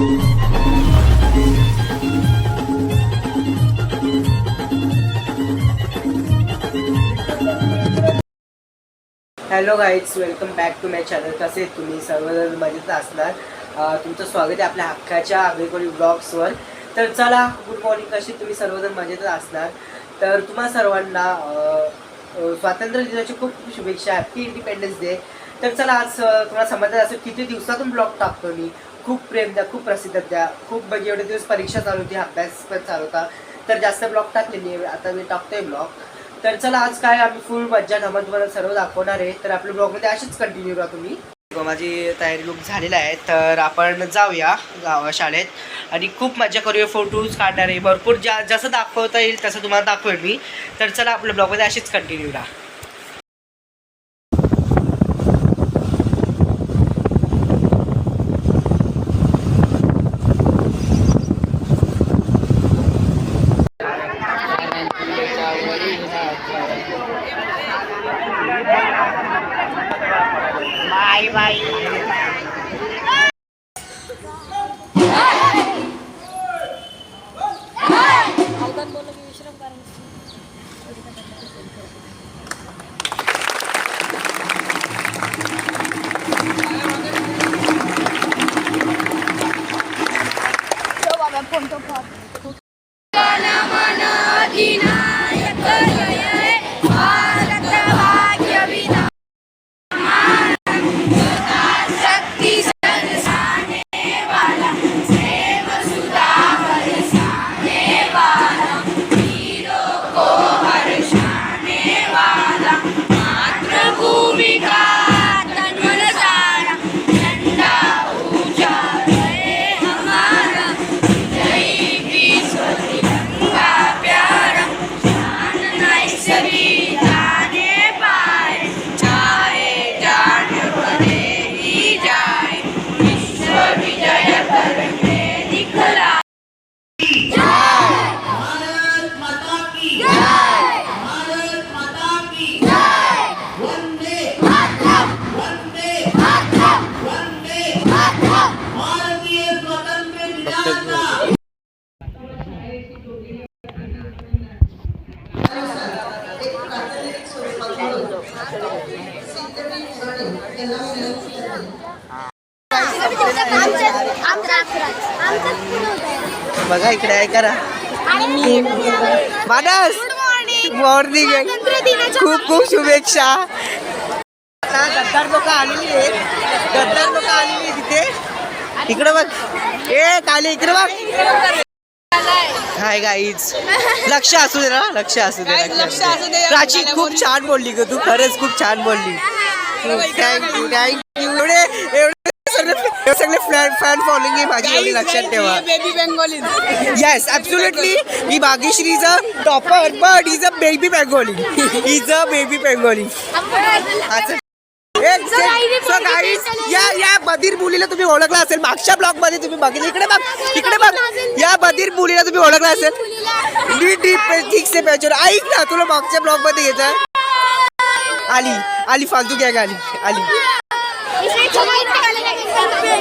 Hello guides welcome back to my channel कसे तुम्ही? सर्वजण मजेत असणार. तुमचं स्वागत आहे आपल्या हक्काच्या आगळीकोळी ब्लॉग्सवर तर चला गुड मॉर्निंग कशी तुम्ही? सर्वजण मजेतच असणार. तर तुम्हा सर्वांना स्वातंत्र्य दिनाची खूप खूप शुभेच्छा. हॅपी इंडिपेंडन्स डे तर चला आज तुम्हाला समजायचं असं किती दिवसातून ब्लॉग टाकतो मी. खूप प्रेम द्या खूप प्रसिद्ध द्या. खूप म्हणजे एवढे दिवस परीक्षा चालू होती अभ्यास पण चालू होता. तर जास्त ब्लॉग टाकलेली आहे आता मी टाकतोय ब्लॉग. तर चला आज काय आम्ही फुल मज्जा धमाल तुम्हाला सर्व दाखवणार आहे. तर आपल्या ब्लॉगमध्ये अशीच कंटिन्यू राहा तुम्ही. माझी तयारी लुक झालेला आहे. तर आपण जाऊया गावा शाळेत. आणि खूप मजा करूया फोटोज काढणार आहे. भरपूर ज्या जसं दाखवता येईल तसं तुम्हाला दाखवेल मी. तर चला आपल्या ब्लॉगमध्ये अशीच कंटिन्यू राहा बाय बाय बघा इकडे आहे करा. मानस मॉर्निंग खूप खूप शुभेच्छा. आता गद्दार लोक आलेली आहेत. गद्दार लोक आलेली आहेत तिथे इकडे बघ. ए काली इकडे बघ. हाय गाईज लक्ष असू दे ना लक्ष असू दे लक्ष असू दे. प्राची खूप छान बोलली ग तू खरंच खूप छान बोलली. थँक्यू थँक्यू एवढे एवढे सगळे फॅन फॅन फॉलोइंग माझी एवढी लक्षात ठेवा. Baby Bengali yes absolutely he Bhagyashree is a topper but is a baby Bengali is a baby Bengali या या बधीर मुलीला तुम्ही ओळखला असेल. मागच्या ब्लॉगमध्ये तुम्ही बघितलं. इकडे बघ इकडे बघ. या ओळखला असेल? डीप ठीक से पहचान ऐक ना तुला मागच्या ब्लॉगमध्ये घेत आली आली फालतू गॅग आली आली.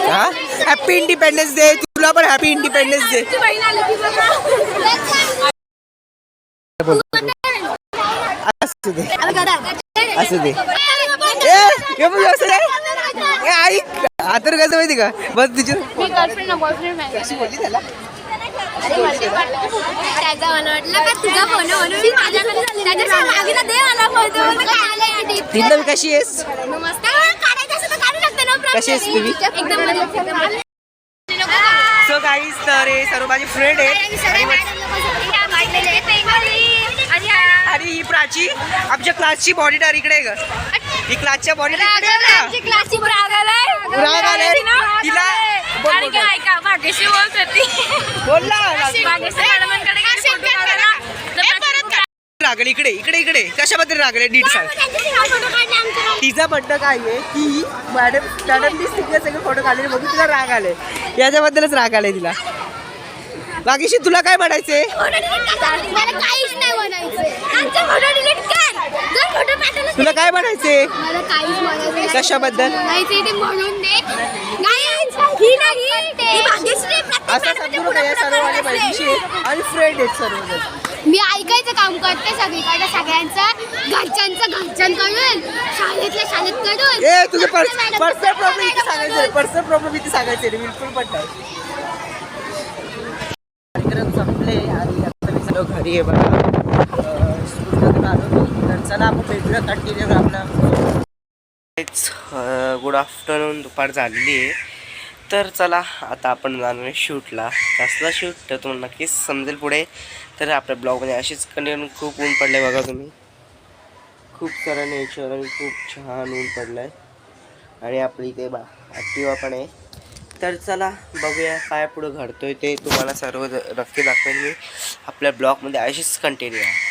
हा? हॅपी इंडिपेंडन्स डे तुला पण हॅपी इंडिपेंडन्स डे असू दे. असू दे. ऐक. आता कसं माहिती का? बस तुझी बॉयफ्रेंड बोलली त्याला? मी कशी आहेस? कशी आहेस. तुम्ही? सो तर हे सर्व माझे फ्रेंड आहेत. आणि ही. प्राची आमच्या क्लासची मॉनिटर इकडे आहे ग. ही क्लासच्या मॉनिटर इकडे राग आलाय. राग आलाय. तिला बोल, आणि बोल, काय बोल. ऐका भाग्यश्री बोलत होती इकडे इकडे इकडे. कशाबद्दल रागले नीट सांग. तिचं म्हणणं काय आहे की मॅडम मॅडमनी सगळे सगळे फोटो काढले बघून तिला राग आले याच्याबद्दलच राग आलाय तिला. बाकीशी तुला काय म्हणायचं तुला काय म्हणायचे. कशाबद्दल? सर्व आणि फ्रेंड आहेत सर्वजण. मी ऐकायचं काम करते सगळीकडे सगळ्यांचं घरच्यांचं घरच्यांकडून शाळेतल्या शाळेत कडून ए तुझं पर्सनल प्रॉब्लेम इथे सांगायचं. पर्सनल प्रॉब्लेम इथे सांगायचे बिलकुल नाही कार्यक्रम संपले आणि आता मी सर्व घरी आहे बघा. आलो. चला आपण भेटूया कंटिन्यू आपला. गुड आफ्टरनून दुपार झालेली आहे. तर चला आता आपण जाणार आहे शूटला. कसला शूट तर तुम्हाला नक्कीच समजेल पुढे. तर आपल्या ब्लॉगमध्ये अशीच कंटिन्यू खूप ऊन पडलं आहे बघा तुम्ही. खूप सारा नेचर आणि खूप छान ऊन पडलं आहे आणि आपली इथे बा ॲक्टिवा पण आहे. तर चला बघूया काय पुढं घडतोय ते तुम्हाला सर्व नक्की दाखवेन मी. आपल्या ब्लॉगमध्ये अशीच कंटिन्यू आहे.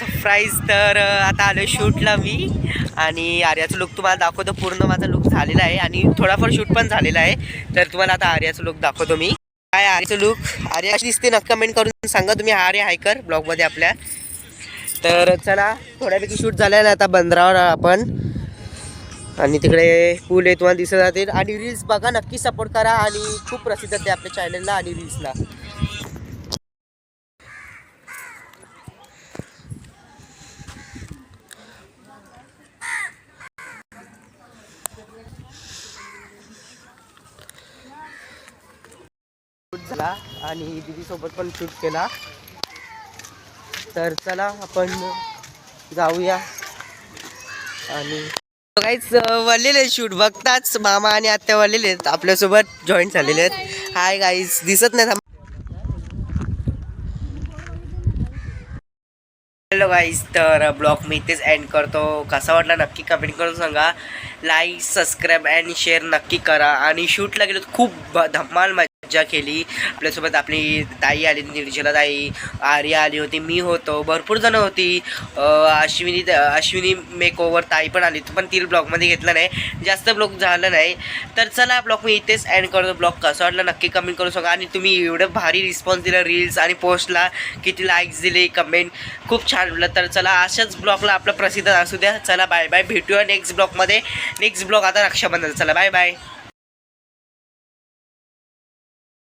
सरप्राईज तर आता आलो शूटला मी. आणि आर्याचं लुक तुम्हाला दाखवतो. पूर्ण माझा लुक झालेला आहे. आणि थोडाफार शूट पण झालेला आहे. तर तुम्हाला आता आर्याचं लुक दाखवतो मी. काय आर्याचं लुक आर्या दिसते? नक्की कमेंट करून सांगा. तुम्ही आर्या हायकर ब्लॉगमध्ये आपल्या. तर चला थोड्यापैकी शूट झालं ना आता बंदरावर आपण. आणि तिकडे पूल आहे तुम्हाला दिसत जातील आणि रील्स बघा नक्की सपोर्ट करा. आणि खूप प्रसिद्ध आहे आपल्या चॅनलला आणि रील्सला झाला आणि दीदी सोबत पण शूट केला. तर चला आपण जाऊया. आणि काहीच वळलेले शूट बघताच मामा आणि आत्या वळलेले आहेत. आपल्यासोबत जॉईन झालेले आहेत. हाय गाईज दिसत नाही हॅलो गाईज तर ब्लॉग मी इथेच एंड करतो. कसा वाटला नक्की कमेंट करून सांगा. लाईक सबस्क्राईब अँड शेअर नक्की करा. आणि शूटला गेलो तर खूप धम्माल मज्जा केली. आपल्यासोबत आपली ताई आली निर्जला ताई आर्या आली होती मी होतो भरपूर जणं होती. अश्विनी अश्विनी मेक ताई पण आली. पण ती ब्लॉगमध्ये घेतलं नाही. जास्त ब्लॉग झालं नाही. तर चला ब्लॉग मी इथेच अँड करतो ब्लॉग कसं वाटलं नक्की कमेंट करू सांगा. आणि तुम्ही एवढं भारी रिस्पॉन्स दिला रील्स आणि पोस्टला किती लाईक्स दिले कमेंट खूप छान वाटलं. तर चला अशाच ब्लॉगला आपलं प्रसिद्ध असू द्या. चला बाय बाय भेटूया नेक्स्ट ब्लॉगमध्ये नेक्स्ट ब्लॉग आता रक्षाबंधन. चला बाय बाय